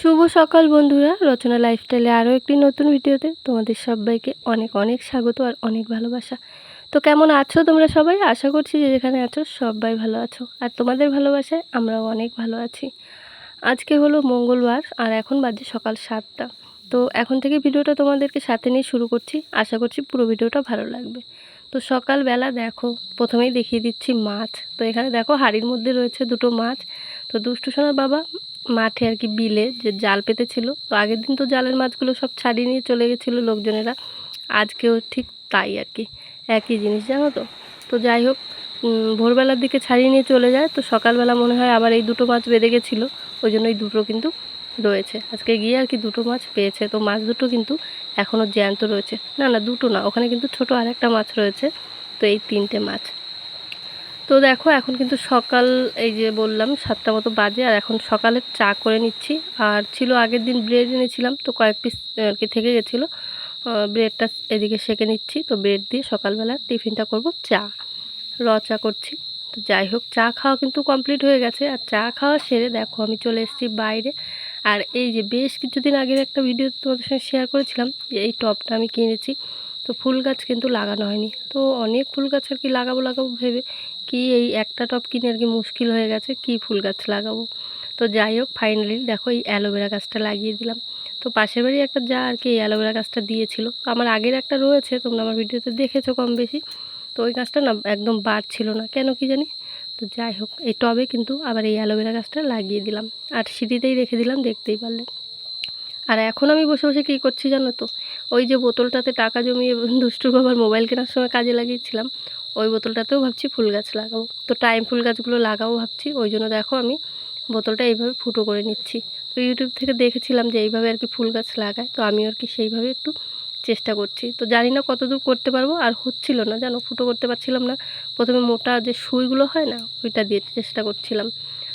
শুভ সকাল বন্ধুরা। রচনা লাইফস্টাইলে আরও একটি নতুন ভিডিওতে তোমাদের সবাইকে অনেক অনেক স্বাগত আর অনেক ভালোবাসা। তো কেমন আছো তোমরা সবাই? আশা করছি যে যেখানে আছো সবাই ভালো আছো। আর তোমাদের ভালোবাসায় আমরাও অনেক ভালো আছি। আজকে হলো মঙ্গলবার আর এখন বাজে সকাল সাতটা। তো এখন থেকে ভিডিওটা তোমাদেরকে সাথে নিয়ে শুরু করছি। আশা করছি পুরো ভিডিওটা ভালো লাগবে। তো সকালবেলা দেখো, প্রথমেই দেখিয়ে দিচ্ছি মাছ। তো এখানে দেখো হাড়ির মধ্যে রয়েছে দুটো মাছ। তো দুষ্টু সোনার বাবা মাঠে আর কি বিলে যে জাল পেতেছিল। তো আগের দিন তো জালের মাছগুলো সব ছাড়িয়ে নিয়ে চলে গেছিল লোকজনেরা। আজকেও ঠিক তাই আর কি। একই জিনিস, জানো তো? তো যাই হোক ভোরবেলার দিকে ছাড়িয়ে নিয়ে চলে যায়। তো সকালবেলা মনে হয় আবার এই দুটো মাছ বেঁধে গেছিল। ওই জন্য এই দুটো কিন্তু রয়েছে। আজকে গিয়ে আর কি দুটো মাছ পেয়েছে। তো মাছ দুটো কিন্তু এখনও জ্যান্ত রয়েছে। না না, দুটো না, ওখানে কিন্তু ছোট আরেকটা মাছ রয়েছে। তো এই তিনটে মাছ। তো দেখো, এখন কিন্তু সকাল, এই যে বললাম সাতটা মতো বাজে, আর এখন সকালে চা করে নিচ্ছি। আর ছিল আগের দিন ব্রেড এনেছিলাম, তো কয়েক পিস আর কি থেকে গেছিল। ব্রেডটা এদিকে সেকে নিচ্ছি, তো ব্রেড দিয়ে সকালবেলা টিফিনটা করব চা, র চা করছি। তো যাই হোক, চা খাওয়া কিন্তু কমপ্লিট হয়ে গেছে, আর চা খাওয়া সেরে দেখো আমি চলে এসেছি বাইরে। আর এই যে বেশ কিছুদিন আগের একটা ভিডিও তোমাদের সঙ্গে শেয়ার করেছিলাম, যে এই টবটা আমি কিনেছি। তো ফুল গাছ কিন্তু লাগানো হয়নি। তো অনেক ফুল গাছ আর কি লাগাবো লাগাবো ভেবে কি এই একটা টব কিনে আর কি মুশকিল হয়ে গেছে, কি ফুল গাছ লাগাবো। তো যাই হোক ফাইনালি দেখো এই অ্যালোভেরা গাছটা লাগিয়ে দিলাম। তো পাশের বাড়ি একটা যা আর কি এই অ্যালোভেরা গাছটা দিয়েছিল। তো আমার আগের একটা রয়েছে, তোমরা আমার ভিডিওতে দেখেছ কম বেশি। তো ওই গাছটা না একদম বাড়ছিল না, কেন কি জানি? তো যাই হোক, এই টবে কিন্তু আবার এই অ্যালোভেরা গাছটা লাগিয়ে দিলাম। আর সিঁড়িতেই রেখে দিলাম, দেখতেই পারলে। আর এখন আমি বসে বসে কী করছি জানো তো? ওই যে বোতলটাতে টাকা জমিয়ে দুষ্টুর বাবার মোবাইল কেনার সময় কাজে লাগিয়েছিলাম। ওই বোতলটাতেও ভাবছি ফুল গাছ লাগাবো। তো টাইম ফুল গাছগুলো লাগাবো ভাবছি, ওই জন্য দেখো আমি বোতলটা এইভাবে ফুটো করে নিচ্ছি। তো ইউটিউব থেকে দেখেছিলাম যে এইভাবে আর কি ফুল গাছ লাগায়, তো আমি আর কি সেইভাবে একটু চেষ্টা করছি। তো জানি না কতদূর করতে পারব, আর হচ্ছিল না, জানো ফুটো করতে পারছিলাম না। প্রথমে মোটা যে সুইগুলো হয় না, ওইটা দিয়ে চেষ্টা করছিলাম।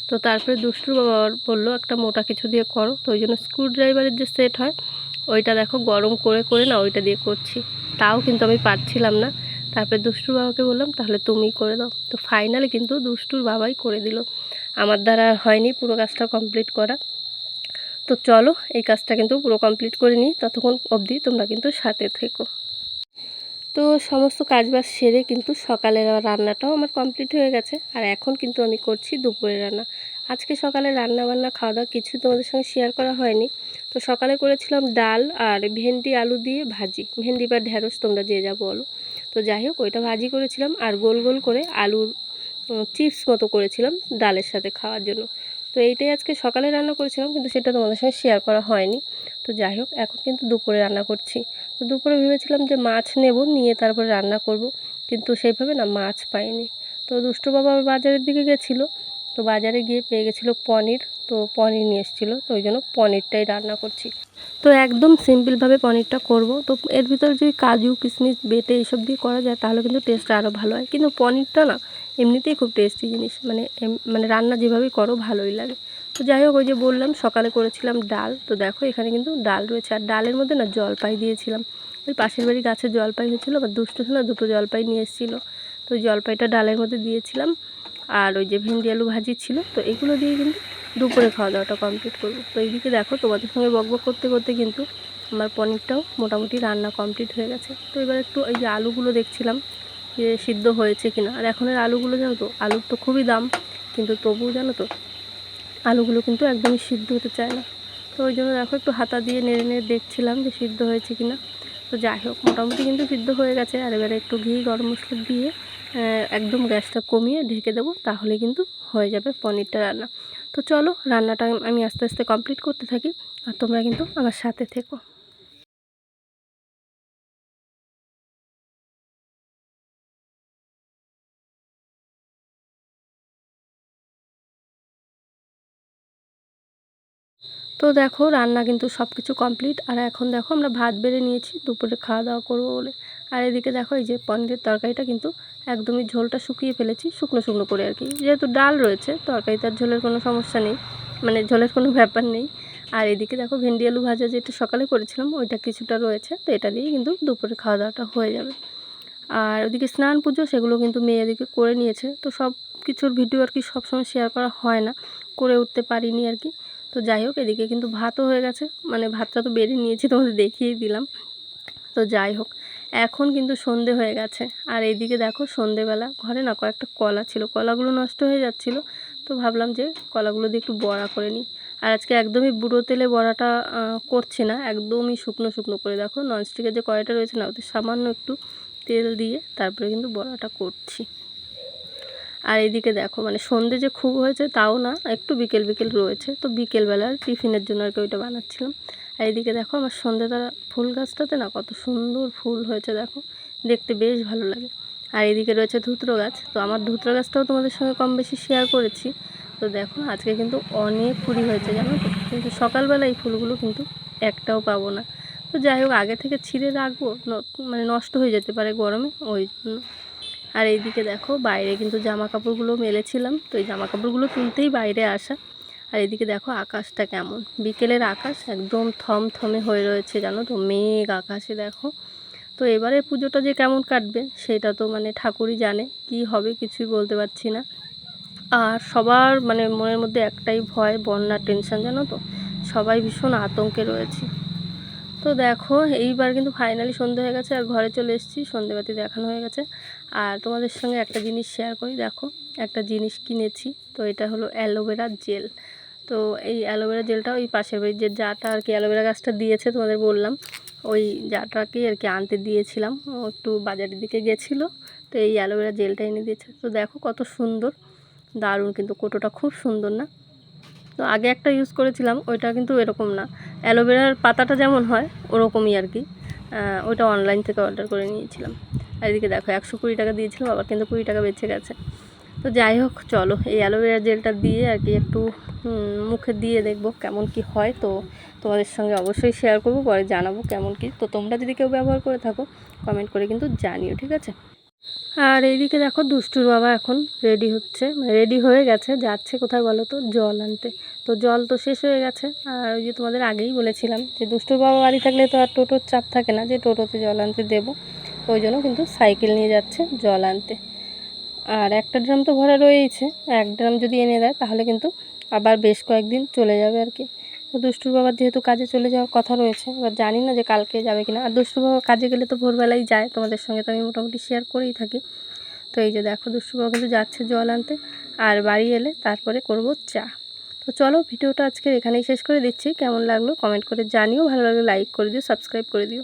তো তারপরে দুষ্টুর বাবা বলল, একটা মোটা কিছু দিয়ে করো। তো ওই জন্য স্ক্রুড্রাইভারের যে সেট হয়, ওইটা দেখো গরম করে করে না ওইটা দিয়ে করছি। তাও কিন্তু আমি পারছিলাম না। তারপরে দুষ্টুর বাবাকে বললাম, তাহলে তুমিই করে দাও। তো ফাইনালি কিন্তু দুষ্টুর বাবাই করে দিল। আমার দ্বারা আর হয়নি পুরো কাজটা কমপ্লিট করা। তো চলো, এই কাজটা কিন্তু পুরো কমপ্লিট করে নিই। ততক্ষণ অবধি তোমরা কিন্তু সাথে থেকো। তো সমস্ত কাজবাজ সেরে কিন্তু সকালের রান্নাটাও আমার কমপ্লিট হয়ে গেছে। আর এখন কিন্তু আমি করছি দুপুরের রান্না। আজকে সকালে রান্না বান্না খাওয়া দাওয়া কিছু তোমাদের সঙ্গে শেয়ার করা হয়নি। তো সকালে করেছিলাম ডাল আর ভেন্ডি, আলু দিয়ে ভাজি। ভেন্ডি বা ঢ্যাঁড়স তোমরা যে যা বলো। তো যাই হোক, ওইটা ভাজি করেছিলাম আর গোল গোল করে আলুর চিপস মতো করেছিলাম ডালের সাথে খাওয়ার জন্য। তো এইটাই আজকে সকালে রান্না করেছিলাম, কিন্তু সেটা তোমাদের সঙ্গে শেয়ার করা হয়নি। তো যাই হোক, এখন কিন্তু দুপুরে রান্না করছি। তো দুপুরে ভেবেছিলাম যে মাছ নেব, নিয়ে তারপরে রান্না করব, কিন্তু সেইভাবে না মাছ পাইনি। তো দুষ্টু বাবা বাজারের দিকে গেছিল তো বাজারে গিয়ে পেয়ে গেছিল পনির, তো পনির নিয়ে এসেছিল, তো ওই জন্য পনিরটাই রান্না করছি। তো একদম সিম্পলভাবে পনিরটা করব, তো এর ভিতরে যদি কাজু, কিশমিশ, বেটে এইসব দিয়ে করা যায়, তাহলে কিন্তু টেস্টটা আরও ভালো হয়। কিন্তু পনিরটা না, এমনিতেই খুব টেস্টি জিনিস মানে মানে রান্না যেভাবেই করো ভালোই লাগে। তো যাই হোক, ওই যে বললাম, সকালে করেছিলাম ডাল, তো দেখো এখানে কিন্তু ডাল রয়েছে। আর ডালের মধ্যে না জলপাই দিয়েছিলাম। ওই পাশের বাড়ি গাছে জলপাই হয়েছিলো, বা দুষ্টু না, দুটো জলপাই নিয়ে এসেছিল। তো জলপাইটা ডালের মধ্যে দিয়েছিলাম। আর ওই যে ভেন্ডি আলু ভাজি ছিল, তো এগুলো দিয়ে কিন্তু দুপুরে খাওয়া দাওয়াটা কমপ্লিট করব। তো এইদিকে দেখো তোমাদের সঙ্গে বকবক করতে করতে কিন্তু আমার পনিরটাও মোটামুটি রান্না কমপ্লিট হয়ে গেছে। তো এবার একটু ওই যে আলুগুলো দেখছিলাম যে সিদ্ধ হয়েছে কিনা, আর এখনের আলুগুলো জানো তো, আলুর তো খুবই দাম, কিন্তু তবুও জানো তো, আলুগুলো কিন্তু একদমই সিদ্ধ হতে চায় না। তো ওই জন্য দেখো একটু হাতা দিয়ে নেড়ে নেড়ে দেখছিলাম যে সিদ্ধ হয়েছে কিনা। তো যাই হোক, মোটামুটি কিন্তু সিদ্ধ হয়ে গেছে, আর এবারে একটু ঘি, গরম মশলা দিয়ে একদম গ্যাসটা কমিয়ে ঢেকে দেবো, তাহলে কিন্তু হয়ে যাবে পনিরটা রান্না। তো চলো, রান্নাটা আমি আস্তে আস্তে কমপ্লিট করতে থাকি, আর তোমরা কিন্তু আমার সাথে থেকো। তো দেখো, রান্না কিন্তু সব কিছু কমপ্লিট আর এখন দেখো আমরা ভাত বেড়ে নিয়েছি, দুপুরে খাওয়া দাওয়া করব বলে। আর এদিকে দেখো এই যে পনিরের তরকারিটা কিন্তু একদমই ঝোলটা শুকিয়ে ফেলেছি, শুকনো শুকনো করে আর কি। যেহেতু ডাল রয়েছে তরকারিটার ঝোলের কোনো সমস্যা নেই মানে ঝোলের কোনো ব্যাপার নেই। আর এদিকে দেখো ভেন্ডি আলু ভাজা যেটা সকালে করেছিলাম, ওইটা কিছুটা রয়েছে, তো এটা দিয়েই কিন্তু দুপুরে খাওয়া দাওয়াটা হয়ে যাবে। আর ওদিকে স্নান পুজো, সেগুলো কিন্তু মেয়ে এদিকে করে নিয়েছে, তো সব কিছুর ভিডিও আর কি সবসময় শেয়ার করা হয় না, করে উঠতে পারিনি আর কি। তো যাই হোক, এদিকে কিন্তু ভাতও হয়ে গেছে মানে ভাতটা তো বেড়ে নিয়েছি তোমাদের দেখিয়ে দিলাম। তো যাই হোক এখন কিন্তু সন্ধে হয়ে গেছে। আর এইদিকে দেখো সন্ধেবেলা, ঘরে না কয়েকটা কলা ছিল, কলাগুলো নষ্ট হয়ে যাচ্ছিল। তো ভাবলাম যে কলাগুলো দিয়ে একটু বড়া করে নিই। আর আজকে একদমই বুড়ো তেলে বড়াটা করছি না, একদমই শুকনো শুকনো করে। দেখো ননস্টিকের যে কড়াইটা রয়েছে না, ওতে সামান্য একটু তেল দিয়ে তারপরে কিন্তু বড়াটা করছি। আর এইদিকে দেখো মানে সন্ধে যে খুব হয়েছে তাও না, একটু বিকেল বিকেল রয়েছে। তো বিকেলবেলা টিফিনের জন্য আর কি ওইটা বানাচ্ছিলাম। আর এইদিকে দেখো আমার সন্ধেবেলা ফুল গাছটাতে না কত সুন্দর ফুল হয়েছে দেখো। দেখতে বেশ ভালো লাগে। আর এদিকে রয়েছে ধুতরো গাছ। তো আমার ধুতরো গাছটাও তোমাদের সঙ্গে কম বেশি শেয়ার করেছি। তো দেখো আজকে কিন্তু অনেক কুড়ি হয়েছে জানো তো? কিন্তু সকালবেলা এই ফুলগুলো কিন্তু একটাও পাবো না। তো যাই হোক, আগে থেকে ছিঁড়ে রাখব মানে নষ্ট হয়ে যেতে পারে গরমে, ওই জন্য। আর এইদিকে দেখো, বাইরে কিন্তু জামা কাপড়গুলো মেলেছিলাম। তো এই জামা কাপড়গুলো তুলতেই বাইরে আসা। আর এদিকে দেখো আকাশটা কেমন। বিকেলের আকাশ একদম থমথমে হয়ে রয়েছে, জানো তো? মেঘ আকাশে দেখো। তো এবারে পুজোটা যে কেমন কাটবে, সেটা তো মানে ঠাকুরই জানে, কি হবে কিছুই বলতে পারছি না। আর সবার মানে মনের মধ্যে একটাই ভয়, বন্যার টেনশন জানো তো? সবাই ভীষণ আতঙ্কে রয়েছে। তো দেখো, এইবার কিন্তু ফাইনালি সন্ধে হয়ে গেছে, আর ঘরে চলে এসেছি, সন্ধেবাতি দেখানো হয়ে গেছে। আর তোমাদের সঙ্গে একটা জিনিস শেয়ার করি, দেখো। একটা জিনিস কিনেছি, তো এটা হলো অ্যালোভেরা জেল তো এই অ্যালোভেরা জেলটা ওই পাশের বাড়ির যে জাটা আর কি অ্যালোভেরা গাছটা দিয়েছে তোমাদের বললাম, ওই জাটাকেই আর কি আনতে দিয়েছিলাম। ও একটু বাজারের দিকে গেছিল, তো এই অ্যালোভেরা জেলটা এনে দিয়েছে। তো দেখো কত সুন্দর, দারুণ কিন্তু, কোটোটা খুব সুন্দর না? তো আগে একটা ইউজ করেছিলাম, ওইটা কিন্তু এরকম না। অ্যালোভেরার পাতাটা যেমন হয়, ওরকমই আর কি। ওইটা অনলাইন থেকে অর্ডার করে নিয়েছিলাম। আর এদিকে দেখো, একশো কুড়ি টাকা দিয়েছিলাম, আবার কিন্তু কুড়ি টাকা বেঁচে গেছে। তো যাই হোক, চলো এই অ্যালোভেরা জেলটা দিয়ে আর কি একটু মুখে দিয়ে দেখব কেমন কি হয়। তো তোমাদের সঙ্গে অবশ্যই শেয়ার করব, পরে জানাব কেমন কি। তো তোমরা যদি কেউ ব্যবহার করে থাকো কমেন্ট করে কিন্তু জানিও, ঠিক আছে? আর এইদিকে দেখো দুষ্টুর বাবা এখন রেডি হচ্ছে রেডি হয়ে গেছে, যাচ্ছে কোথায় বলো তো? জল আনতে। তো জল তো শেষ হয়ে গেছে। আর ওই যে তোমাদের আগেই বলেছিলাম যে দুষ্টুর বাবা বাড়ি থাকলে তো আর টোটোর চাপ থাকে না, যে টোটোতে জল আনতে দেবো। ওই জন্য কিন্তু সাইকেল নিয়ে যাচ্ছে জল আনতে। আর একটা ড্রাম তো ভরা রয়েইছে। এক ড্রাম যদি এনে দেয়, তাহলে কিন্তু আবার বেশ কয়েকদিন চলে যাবে আর কি। দুষ্টুর বাবার যেহেতু কাজে চলে যাওয়ার কথা রয়েছে, এবার জানি না যে কালকে যাবে কিনা। আর দুষ্টুর বাবা কাজে গেলে তো ভোরবেলাই যায়, তোমাদের সঙ্গে তো আমি মোটামুটি শেয়ার করেই থাকি। তো এই যে দেখো দুষ্টুর বাবা কিন্তু যাচ্ছে জল আনতে, আর বাড়ি এলে তারপরে করব চা। তো চলো, ভিডিওটা আজকে এখানেই শেষ করে দিচ্ছি। কেমন লাগল কমেন্ট করে জানিও। ভালো লাগলে লাইক করে দিও সাবস্ক্রাইব করে দিও।